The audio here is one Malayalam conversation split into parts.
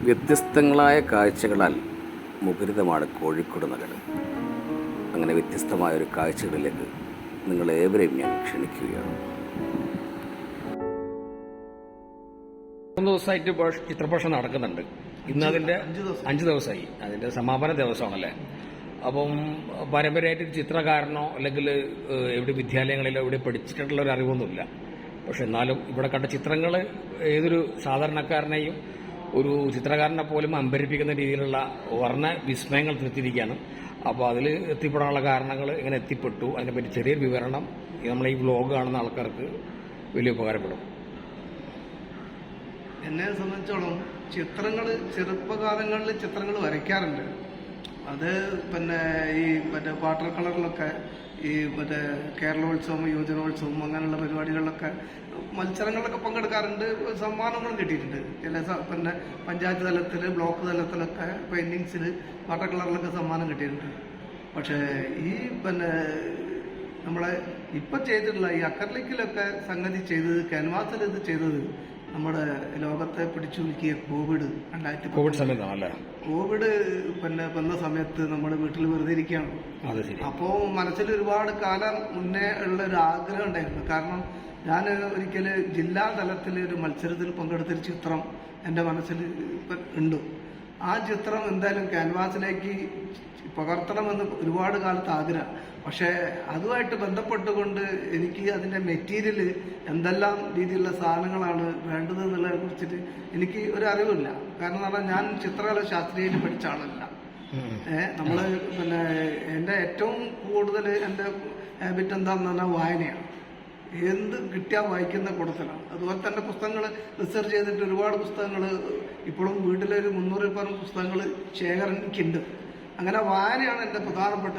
വ്യത്യസ്തങ്ങളായ കാഴ്ചകളാൽ മുഖരിതമാണ് കോഴിക്കോട് നഗരം. അങ്ങനെ വ്യത്യസ്തമായ ഒരു കാഴ്ചകളിലേക്ക് നിങ്ങളേവരെയും ഞാൻ ക്ഷണിക്കുകയാണ്. മൂന്ന് ദിവസമായിട്ട് ഇപ്പോൾ ചിത്രപ്രദർശനം നടക്കുന്നുണ്ട്. ഇന്ന് അതിന്റെ അഞ്ച് ദിവസമായി. അതിന്റെ സമാപന ദിവസമാണല്ലേ? അപ്പം പാരമ്പര്യമായിട്ട് ഒരു ചിത്രകാരനോ അല്ലെങ്കിൽ എവിടെ വിദ്യാലയങ്ങളിലോ എവിടെ പഠിച്ചിട്ടുള്ള ഒരു അറിവൊന്നുമില്ല. പക്ഷെ എന്നാലും ഇവിടെ കണ്ട ചിത്രങ്ങൾ ഏതൊരു സാധാരണക്കാരനെയും ഒരു ചിത്രകാരനെ പോലും അമ്പരിപ്പിക്കുന്ന രീതിയിലുള്ള വർണ വിസ്മയങ്ങൾ തീർത്തിരിക്കുകയാണ് അപ്പോൾ അതിൽ എത്തിപ്പെടാനുള്ള കാരണങ്ങൾ എങ്ങനെ എത്തിപ്പെട്ടു. അതിനെപ്പറ്റി ചെറിയൊരു വിവരണം നമ്മൾ ഈ വ്ലോഗ് കാണുന്ന ആൾക്കാർക്ക് വലിയ ഉപകാരപ്പെടും. എന്നെ സംബന്ധിച്ചോളം ചിത്രങ്ങൾ ചെറുപ്പകാലങ്ങളിൽ ചിത്രങ്ങൾ വരയ്ക്കാറുണ്ട്. അത് പിന്നെ ഈ മറ്റേ വാട്ടർ കളറിലൊക്കെ ഈ മറ്റേ കേരളോത്സവം യുവജനോത്സവം അങ്ങനെയുള്ള പരിപാടികളിലൊക്കെ മത്സരങ്ങളിലൊക്കെ പങ്കെടുക്കാറുണ്ട്. സമ്മാനങ്ങളും കിട്ടിയിട്ടുണ്ട്. ചില പിന്നെ പഞ്ചായത്ത് തലത്തിൽ ബ്ലോക്ക് തലത്തിലൊക്കെ പെയിന്റിങ്സിൽ വാട്ടർ കളറിലൊക്കെ സമ്മാനം കിട്ടിയിട്ടുണ്ട്. പക്ഷേ ഈ പിന്നെ നമ്മളെ ഇപ്പൊ ചെയ്തിട്ടുള്ള ഈ അക്കർലിക്കിലൊക്കെ സംഗതി ചെയ്തത് ക്യാൻവാസിൽ ഇത് ചെയ്തത് നമ്മുടെ ലോകത്തെ പിടിച്ചു നിൽക്കിയ കോവിഡ് രണ്ടായിരത്തി കോവിഡ് സമയത്ത് അല്ലേ കോവിഡ് പിന്നെ വന്ന സമയത്ത് നമ്മൾ വീട്ടിൽ വെറുതെ ഇരിക്കുകയാണ്. അപ്പോൾ മനസ്സിൽ ഒരുപാട് കാലം മുന്നേ ഉള്ള ഒരു ആഗ്രഹം ഉണ്ടായിരുന്നു. കാരണം ഞാൻ ഒരിക്കൽ ജില്ലാ തലത്തിൽ ഒരു മത്സരത്തിൽ പങ്കെടുത്തൊരു ചിത്രം എന്റെ മനസ്സിൽ ഉണ്ട്. ആ ചിത്രം എന്തായാലും ക്യാൻവാസിലേക്ക് പകർത്തണമെന്ന് ഒരുപാട് കാലത്ത് ആഗ്രഹം. പക്ഷേ അതുമായിട്ട് ബന്ധപ്പെട്ടുകൊണ്ട് എനിക്ക് അതിന്റെ മെറ്റീരിയൽ എന്തെല്ലാം രീതിയിലുള്ള സാധനങ്ങളാണ് വേണ്ടത് എന്നുള്ളതിനെ കുറിച്ചിട്ട് എനിക്ക് ഒരു അറിവില്ല. കാരണം എന്ന് പറഞ്ഞാൽ ഞാൻ ചിത്രകല ശാസ്ത്രീയയിൽ പഠിച്ച ആളല്ല. നമ്മൾ പിന്നെ എന്റെ ഏറ്റവും കൂടുതൽ എന്റെ ഹാബിറ്റ് എന്താന്ന് പറഞ്ഞാൽ വായനയാണ്. എന്ത് കിട്ടിയാൽ വായിക്കുന്ന കൂട്ടത്തിലാണ് അതുപോലെ തന്നെ പുസ്തകങ്ങൾ റിസർച്ച് ചെയ്തിട്ട് ഒരുപാട് പുസ്തകങ്ങൾ ഇപ്പോഴും വീട്ടിലൊരു മുന്നൂറിൽ പരം പുസ്തകങ്ങൾ ശേഖരം എനിക്കുണ്ട് അങ്ങനെ വായനയാണ് എന്റെ പ്രധാനപ്പെട്ട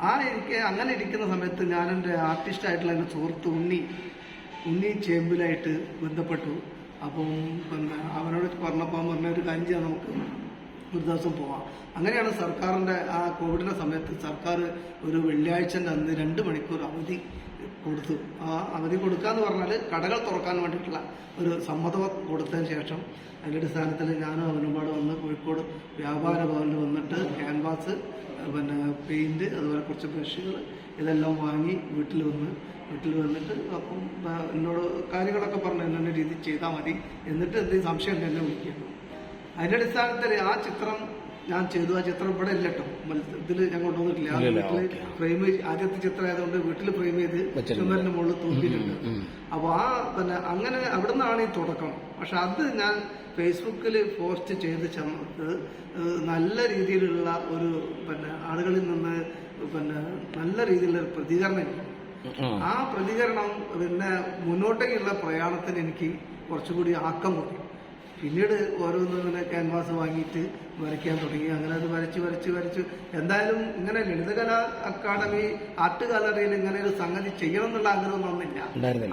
ആ എനിക്ക് അങ്ങനെ ഇരിക്കുന്ന സമയത്ത് ഞാൻ എന്റെ ആർട്ടിസ്റ്റായിട്ടുള്ള എന്റെ സുഹൃത്ത് ഉണ്ണി ഉണ്ണി ചേമ്പിലായിട്ട് ബന്ധപ്പെട്ടു. അപ്പം പിന്നെ അവനോട് പറഞ്ഞപ്പോൾ പറഞ്ഞ ഒരു കഞ്ചി നമുക്ക്. ഒരു ദിവസം പോവാം. അങ്ങനെയാണ് സർക്കാരിന്റെ ആ കോവിഡിന്റെ സമയത്ത് സർക്കാർ ഒരു വെള്ളിയാഴ്ചന്റെ അന്ന് രണ്ട് മണിക്കൂർ അവധി കൊടുത്തു. ആ അവധി കൊടുക്കാന്ന് പറഞ്ഞാൽ കടകൾ തുറക്കാൻ വേണ്ടിയിട്ടുള്ള ഒരു സമ്മതം കൊടുത്തതിന് ശേഷം അതിന്റെ അടിസ്ഥാനത്തിൽ ഞാനും അവനും വന്ന് കോഴിക്കോട് വ്യാപാര ഭവനിൽ വന്നിട്ട് ക്യാൻവാസ് പിന്നെ പെയിന്റ് അതുപോലെ കുറച്ച് ബ്രഷുകൾ ഇതെല്ലാം വാങ്ങി വീട്ടിൽ വന്ന് വീട്ടിൽ വന്നിട്ട് അപ്പം എന്നോട് കാര്യങ്ങളൊക്കെ പറഞ്ഞു എന്നെ രീതി ചെയ്താൽ മതി. എന്നിട്ട് എന്തെങ്കിലും സംശയം തന്നെ എന്നെ വിളിക്കണം അതിന്റെ അടിസ്ഥാനത്തിൽ ആ ചിത്രം ഞാൻ ചെയ്തു ആ ചിത്രം ഇവിടെ ഇല്ല കേട്ടോ. ഇതിൽ ഞാൻ കൊണ്ടുവന്നിട്ടില്ല ആ വീട്ടിൽ. ഫ്രെയിം ആദ്യത്തെ ചിത്രം ആയതുകൊണ്ട് വീട്ടിൽ ഫ്രെയിം ചെയ്ത്. ചുമരിന്റെ മുകളിൽ തൂക്കിയിട്ടുണ്ട്. അപ്പൊ ആ പിന്നെ അങ്ങനെ അവിടെ നിന്നാണ് ഈ തുടക്കം. പക്ഷെ അത് ഞാൻ ഫേസ്ബുക്കിൽ പോസ്റ്റ് ചെയ്ത് ചെന്നത് നല്ല രീതിയിലുള്ള ഒരു പിന്നെ ആളുകളിൽ നിന്ന് പിന്നെ നല്ല രീതിയിലുള്ള പ്രതികരണം ആ. പ്രതികരണം പിന്നെ മുന്നോട്ടേക്കുള്ള പ്രയാണത്തിന് എനിക്ക് കുറച്ചുകൂടി ആക്കം കൂട്ടി പിന്നീട് ഓരോന്നും ഇങ്ങനെ ക്യാൻവാസ് വാങ്ങിയിട്ട് വരയ്ക്കാൻ തുടങ്ങി. അങ്ങനെ അത് വരച്ച് വരച്ച് വരച്ച്. എന്തായാലും ഇങ്ങനെ ലളിതകലാ അക്കാദമി ആർട്ട് ഗാലറിയിൽ ഇങ്ങനെ ഒരു സംഗതി ചെയ്യണം എന്നുള്ള ആഗ്രഹം വന്നില്ല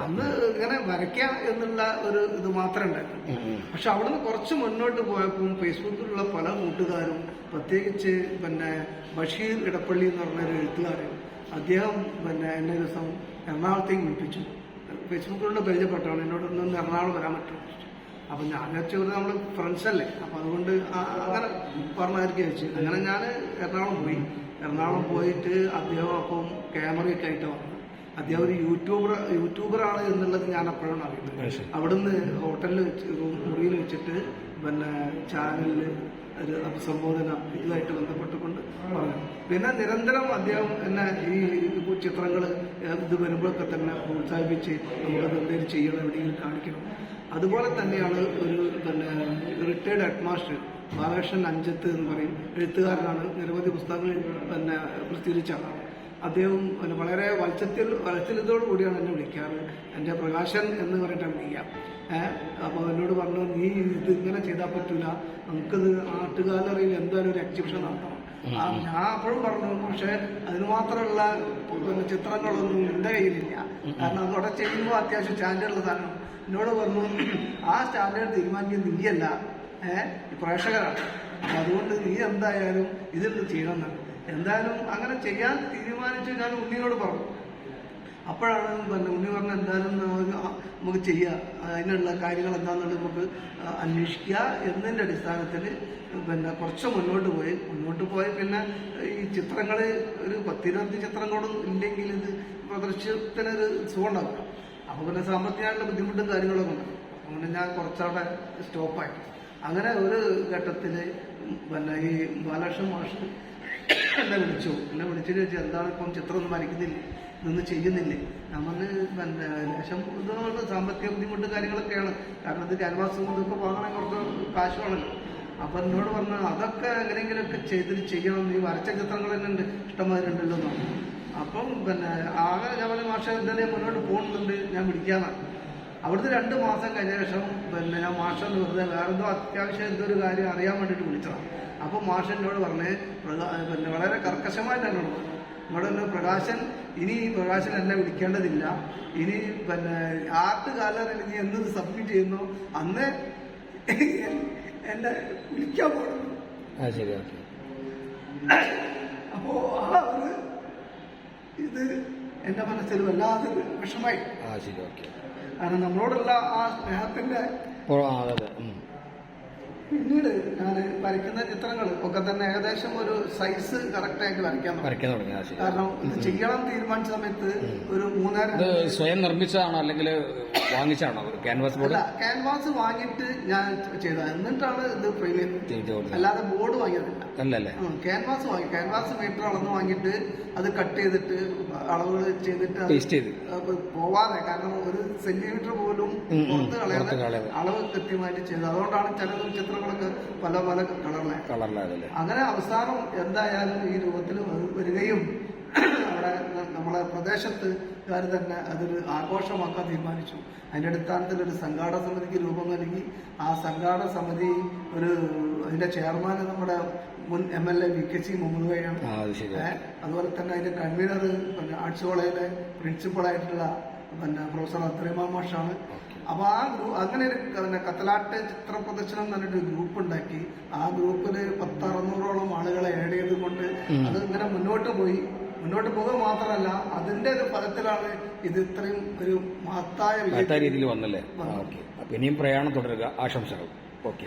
അന്ന് ഇങ്ങനെ വരയ്ക്കാം എന്നുള്ള ഒരു ഇത് മാത്രമേ ഉണ്ടായിരുന്നു പക്ഷെ അവിടുന്ന് കുറച്ച് മുന്നോട്ട് പോയപ്പോൾ ഫേസ്ബുക്കിലുള്ള പല കൂട്ടുകാരും പ്രത്യേകിച്ച് പിന്നെ ബഷീർ ഇടപ്പള്ളി എന്ന് പറഞ്ഞ ഒരു എഴുത്തുകാരൻ അദ്ദേഹം പിന്നെ എന്നെ ദിവസം എറണാകുളത്തേക്ക് വിളിപ്പിച്ചു. ഫേസ്ബുക്കിലൂടെ പരിചയപ്പെട്ടാണ് എന്നോട് ഒന്ന് എറണാകുളം വരാൻ പറ്റുമോ അപ്പൊ ഞാൻ വിചാരിച്ചു നമ്മൾ ഫ്രണ്ട്സ് അല്ലേ? അപ്പൊ അതുകൊണ്ട് അങ്ങനെ പറഞ്ഞായിരിക്കും വെച്ച് അങ്ങനെ ഞാൻ എറണാകുളം പോയി. എറണാകുളം പോയിട്ട് അദ്ദേഹം അപ്പം ക്യാമറയൊക്കെ ആയിട്ട് വന്നു. അദ്ദേഹം ഒരു യൂട്യൂബർ യൂട്യൂബറാണ് എന്നുള്ളത് ഞാൻ അപ്പോഴാണ് അറിയുന്നത്. അവിടുന്ന് ഹോട്ടലിൽ വെച്ച് മുറിയിൽ വെച്ചിട്ട് പിന്നെ ചാനലിൽ ഒരു അഭിസംബോധന ഇതുമായിട്ട് ബന്ധപ്പെട്ടുകൊണ്ട് പറഞ്ഞു. പിന്നെ നിരന്തരം അദ്ദേഹം എന്നെ ഈ ചിത്രങ്ങൾ ഇത് വരുമ്പോഴൊക്കെ തന്നെ പ്രോത്സാഹിപ്പിച്ച് നമുക്കത് എന്തെങ്കിലും ചെയ്യണം എവിടെയെങ്കിലും കാണിക്കണം. അതുപോലെ തന്നെയാണ് ഒരു പിന്നെ റിട്ടയർഡ് ഹെഡ്മാസ്റ്റർ ബാലകൃഷ്ണൻ അഞ്ചത്ത് എന്ന് പറയും. എഴുത്തുകാരനാണ്. നിരവധി പുസ്തകങ്ങൾ പിന്നെ പ്രസിദ്ധീകരിച്ച ആളാണ്. അദ്ദേഹം പിന്നെ വളരെ വത്സത്തിൽ കൂടിയാണ് എന്നെ വിളിക്കാറ്. എന്റെ പ്രകാശൻ എന്ന് പറഞ്ഞിട്ടാണ് വിളിക്കാം അപ്പോൾ എന്നോട് പറഞ്ഞു നീ ഇത് ഇങ്ങനെ ചെയ്താൽ പറ്റൂല. നമുക്കിത് ആർട്ട് ഗാലറിയിൽ എന്തായാലും ഒരു എക്സിബിഷൻ നടത്തണം. ഞാൻ അപ്പോഴും പറഞ്ഞു പക്ഷെ അതിന് മാത്രമുള്ള ചിത്രങ്ങളൊന്നും എന്റെ കയ്യിലില്ല. കാരണം അതോടെ ചെയ്യുമ്പോൾ അത്യാവശ്യം സ്റ്റാൻഡേർഡുള്ള സാധനം. എന്നോട് പറഞ്ഞു ആ സ്റ്റാൻഡേർഡ് തീരുമാനിക്കുന്നത് നീയല്ല. ഏഹ് പ്രേക്ഷകരാണ്. അപ്പൊ അതുകൊണ്ട് നീ എന്തായാലും ഇതിൽ ചെയ്യണം എന്തായാലും അങ്ങനെ ചെയ്യാൻ തീരുമാനിച്ചു ഞാൻ ഉണ്ണിയോട് പറഞ്ഞു. അപ്പോഴാണ് പിന്നെ ഉണ്ണി പറഞ്ഞ എന്തായാലും നമുക്ക് ചെയ്യുക അതിനുള്ള കാര്യങ്ങൾ എന്താണെന്നുള്ളത് നമുക്ക് അന്വേഷിക്കുക എന്നതിന്റെ അടിസ്ഥാനത്തിൽ പിന്നെ കുറച്ച് മുന്നോട്ട് പോയി. മുന്നോട്ട് പോയി പിന്നെ ഈ ചിത്രങ്ങൾ ഒരു പത്തിരുപത്തി ചിത്രങ്ങളും ഇല്ലെങ്കിൽ ഇത് പ്രദർശനത്തിനൊരു സുഖമുണ്ടാവില്ല അപ്പോൾ പിന്നെ സാമ്പത്തികമായിട്ടുള്ള ബുദ്ധിമുട്ടും കാര്യങ്ങളൊക്കെ ഉണ്ട്. അങ്ങനെ ഞാൻ കുറച്ചവിടെ സ്റ്റോപ്പായി. അങ്ങനെ ഒരു ഘട്ടത്തിൽ പിന്നെ ഈ ബാലകൃഷ്ണൻ മാഷ് എന്നെ വിളിച്ചു. എന്നെ വിളിച്ചിട്ട് വെച്ചാൽ എന്താണ് ഇപ്പം ചിത്രം ഒന്നും വരയ്ക്കുന്നില്ലേ. ഇതൊന്നും ചെയ്യുന്നില്ലേ? നമ്മൾ പിന്നെ ലേശം ഇതുകൊണ്ട് സാമ്പത്തിക ബുദ്ധിമുട്ട് കാര്യങ്ങളൊക്കെയാണ്. കാരണം ഇത് ക്യാൻവാസും ഇതൊക്കെ വാങ്ങണം കുറച്ച് കാശ് വേണമല്ലോ അപ്പൊ എന്നോട് പറഞ്ഞു അതൊക്കെ എങ്ങനെയെങ്കിലുമൊക്കെ ചെയ്തിട്ട് ചെയ്യണം. ഈ വരച്ച ചിത്രങ്ങൾ തന്നെ ഉണ്ട്. ഇഷ്ടംമാതിരി ഉണ്ടല്ലോ എന്ന് പറഞ്ഞു. അപ്പം പിന്നെ ആകെ പറഞ്ഞ മാഷ എന്തായാലും മുന്നോട്ട് പോകുന്നുണ്ട്. ഞാൻ വിളിക്കാന്നാണ് അവിടുത്തെ രണ്ട് മാസം കഴിഞ്ഞ ശേഷം പിന്നെ ഞാൻ മാഷെന്ന് വെറുതെ വേറെ എന്തോ അത്യാവശ്യം എന്തോ ഒരു കാര്യം അറിയാൻ വേണ്ടിയിട്ട് വിളിച്ചതാണ് അപ്പൊ മാഷ് എന്നോട് പറഞ്ഞ് പിന്നെ വളരെ കർക്കശമായിട്ട് എന്നോട് പറഞ്ഞു തന്നെ പ്രകാശൻ ഇനി ഈ പ്രകാശൻ അല്ല വിളിക്കേണ്ടതില്ല. ഇനി പിന്നെ ആർട്ട് കാലറിൽ നീ എന്ത് സബ്മിറ്റ് ചെയ്യുന്നു? അന്ന് എന്നെ വിളിക്കാൻ പോകണം അപ്പോ ആ ഒരു ഇത് എന്റെ മനസ്സിൽ വല്ലാതെ വിഷമായി കാരണം നമ്മളോടുള്ള ആ സ്നേഹത്തിന്റെ പിന്നീട് ഞാൻ വരയ്ക്കുന്ന ചിത്രങ്ങൾ ഒക്കെ തന്നെ ഏകദേശം ഒരു സൈസ് കറക്റ്റായിട്ട് വരയ്ക്കാൻ. വരയ്ക്കാൻ തുടങ്ങി കാരണം ഇത് ചെയ്യണം തീരുമാനിച്ച സമയത്ത് ഒരു മൂന്നര ഇത് സ്വയം നിർമ്മിച്ചതാണോ അല്ലെങ്കിൽ വാങ്ങിച്ചാണോ ക്യാൻവാസ് ബോർഡ് ക്യാൻവാസ് വാങ്ങിയിട്ട് ഞാൻ ചെയ്തത് എന്നിട്ടാണ് ഇത് ഫ്രെയിം ചെയ്തത്. അല്ലാതെ ബോർഡ് വാങ്ങിയതില്ല. അല്ലല്ലേ? ക്യാൻവാസ് വാങ്ങി. ക്യാൻവാസ് മീറ്റർ അളന്ന് വാങ്ങിയിട്ട് അത് കട്ട് ചെയ്തിട്ട് അളവുകൾ ചെയ്തിട്ട് പേസ്റ്റ് ചെയ്ത്. പോവാതെ. കാരണം ഒരു സെന്റിമീറ്റർ പോലും. പുറത്ത് കളയാതെ അളവ് കൃത്യമായിട്ട് ചെയ്തത്. അതുകൊണ്ടാണ് ചില ചിത്രങ്ങളൊക്കെ പല പല കളറിലായി. കളറിലായതല്ലേ? അങ്ങനെ അവസാനം എന്തായാലും ഈ രൂപത്തിൽ വരികയും അവിടെ നമ്മളെ പ്രദേശത്ത് കാര് തന്നെ അതൊരു ആഘോഷമാക്കാൻ തീരുമാനിച്ചു. അതിന്റെ അടിസ്ഥാനത്തിൽ ഒരു സംഘാടക സമിതിക്ക് രൂപം നൽകി. ആ സംഘാടക സമിതി ഒരു അതിന്റെ ചെയർമാൻ നമ്മുടെ മുൻ M L A V K C Muhammad ഏ, അതുപോലെ തന്നെ അതിന്റെ കൺവീനർ പിന്നെ ആർട്സ് കോളേജിലെ പ്രിൻസിപ്പളായിട്ടുള്ള പിന്നെ പ്രൊഫസർ അത്രയമാ മാഷാണ്. അപ്പൊ ആ അങ്ങനെ ഒരു പിന്നെ കത്തലാട്ട് ചിത്ര പ്രദർശനം എന്ന് പറഞ്ഞിട്ട് ഒരു ഗ്രൂപ്പ് ഉണ്ടാക്കി. ആ ഗ്രൂപ്പിൽ പത്തറുന്നൂറോളം ആളുകളെ ആഡ് ചെയ്തുകൊണ്ട് അത് ഇങ്ങനെ മുന്നോട്ട് പോയി. മുന്നോട്ട് പോകുക മാത്രമല്ല അതിന്റെ ഒരു ഫലത്തിലാണ് ഇത് ഇത്രയും ഒരു മഹത്തായ രീതിയിൽ വന്നല്ലേ? ഇനിയും പ്രയാണം തുടരുക. ആശംസകൾ. ഓക്കെ.